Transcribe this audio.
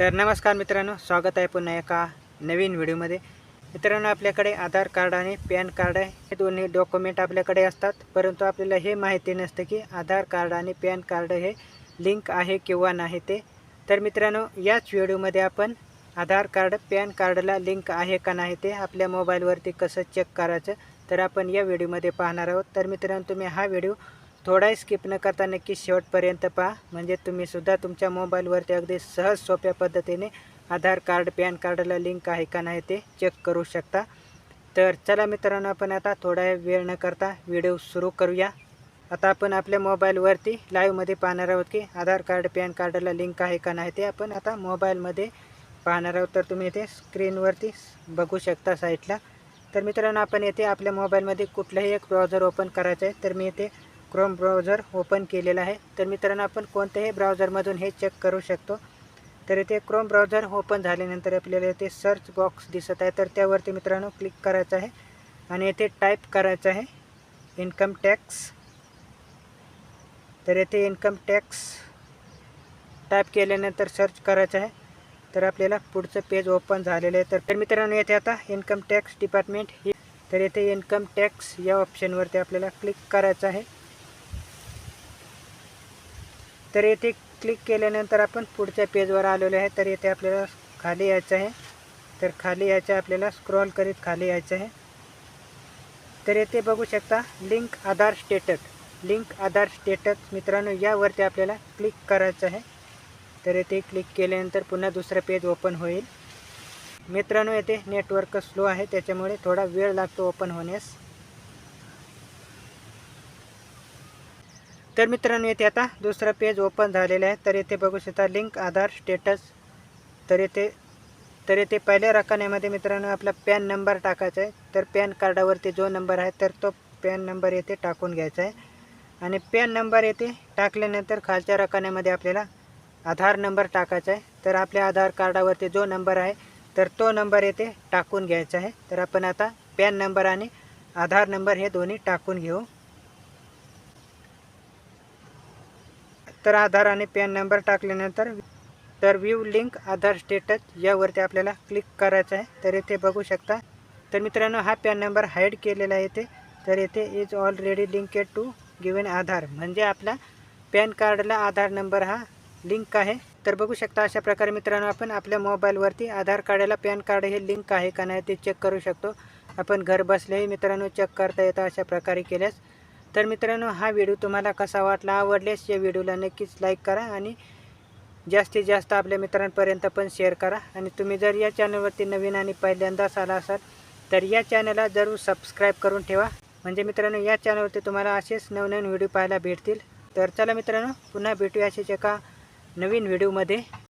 तर नमस्कार मित्रांनो स्वागत आहे पुन्हा एका नवीन व्हिडिओमध्ये. मित्रांनो आपल्याकडे आधार कार्ड आणि पॅन कार्ड आहे. हे दोन्ही डॉक्युमेंट आपल्याकडे असतात. परंतु आपल्याला हे माहिती नसतं की आधार कार्ड आणि पॅन कार्ड हे लिंक आहे किंवा नाही ते. तर मित्रांनो याच व्हिडिओमध्ये आपण आधार कार्ड पॅन कार्डला लिंक आहे का नाही ते आपल्या मोबाईलवरती कसं चेक करायचं तर आपण या व्हिडिओमध्ये पाहणार आहोत. तर मित्रांनो तुम्ही हा व्हिडिओ थोडाही स्किप न करता नक्की शेवटपर्यंत पहा. म्हणजे तुम्ही सुद्धा तुमच्या मोबाईलवरती अगदी सहज सोप्या पद्धतीने आधार कार्ड पॅन कार्डला लिंक आहे का नाही ते चेक करू शकता. तर चला मित्रांनो आपण आता थोडा वेळ न करता व्हिडिओ सुरू करूया. आता आपण आपल्या मोबाईलवरती लाईव्हमध्ये पाहणार आहोत की आधार कार्ड पॅन कार्डला लिंक आहे का नाही ते आपण आता मोबाईलमध्ये पाहणार आहोत. तर तुम्ही इथे स्क्रीनवरती बघू शकता साईटला तर मित्रांनो आपण येथे आपल्या मोबाईलमध्ये कुठलंही एक ब्राउझर ओपन करायचं आहे तर मी इथे क्रोम ब्राउझर ओपन केलेला आहे. तर मित्रांनो आपण कोणत्याही ब्राउझरमधून हे चेक करू शकतो. तर इथे क्रोम ब्राउझर ओपन झाल्यानंतर आपल्याला इथे सर्च बॉक्स दिसत आहे. तर त्यावरती मित्रांनो क्लिक करायचं आहे. आणि येथे टाईप करायचं आहे. इन्कम टॅक्स तर येथे इन्कम टॅक्स टाईप केल्यानंतर सर्च करायचं आहे. तर आपल्याला पुढचं पेज ओपन झालेलं आहे. तर तर मित्रांनो येथे आता इन्कम टॅक्स डिपार्टमेंट ही तर येथे इन्कम टॅक्स या ऑप्शनवरती आपल्याला क्लिक करायचं आहे. तर येथे क्लिक केल्यानंतर आपण पुढच्या पेजवर आलेलो आहे. तर येथे आपल्याला खाली यायचं आहे. तर खाली यायचं आपल्याला स्क्रॉल करीत खाली यायचं आहे. तर येथे बघू शकता link Aadhaar status link Aadhaar status मित्रांनो यावरती आपल्याला क्लिक करायचं आहे. तर येथे क्लिक केल्यानंतर पुन्हा दुसरं पेज ओपन होईल. मित्रांनो येथे नेटवर्क स्लो आहे त्याच्यामुळे थोडा वेळ लागतो ओपन होण्यास. तर मित्रांनो येथे आता दुसरं पेज ओपन झालेलं आहे. तर येथे बघू शकता लिंक आधार स्टेटस तर येथे तर येथे पहिल्या रकान्यामध्ये मित्रांनो आपला पॅन नंबर टाकायचा आहे. तर पॅन कार्डावरती जो नंबर आहे तर तो पॅन नंबर येथे टाकून घ्यायचा आहे. आणि पॅन नंबर येथे टाकल्यानंतर खालच्या रकान्यामध्ये आपल्याला आधार नंबर टाकायचा आहे. तर आपल्या आधार कार्डावरती जो नंबर आहे तर तो नंबर येथे टाकून घ्यायचा आहे. तर आपण आता पॅन नंबर आणि आधार नंबर हे दोन्ही टाकून घेऊ. तर आधार आणि पॅन नंबर टाकल्यानंतर तर व्ह्यू लिंक आधार स्टेटस यावरती आपल्याला क्लिक करायचं आहे. तर इथे बघू शकता. तर मित्रांनो हा पॅन नंबर हाईड केलेला आहे इथे. तर येथे is already linked to given Aadhaar. म्हणजे आपला पॅन कार्डला आधार नंबर हा लिंक आहे. तर बघू शकता अशा प्रकारे मित्रांनो आपण आपल्या मोबाईलवरती आधार कार्डाला पॅन कार्ड हे लिंक आहे का नाही ते चेक करू शकतो. आपण घर बसल्याही मित्रांनो चेक करता येतं अशा प्रकारे केल्यास. तर मित्रांनो हा व्हिडिओ तुम्हाला कसा वाटला आवडल्यास या व्हिडिओला नक्कीच लाईक करा आणि जास्तीत जास्त आपल्या मित्रांपर्यंत पण शेअर करा. आणि तुम्ही जर या चॅनलवरती नवीन आणि पहिल्यांदाच आला असाल तर या चॅनलला जरूर सबस्क्राईब करून ठेवा. म्हणजे मित्रांनो या चॅनलवरती तुम्हाला असेच नवनवीन व्हिडिओ पाहायला भेटतील. तर चला मित्रांनो पुन्हा भेटूया असेच एका नवीन व्हिडिओमध्ये.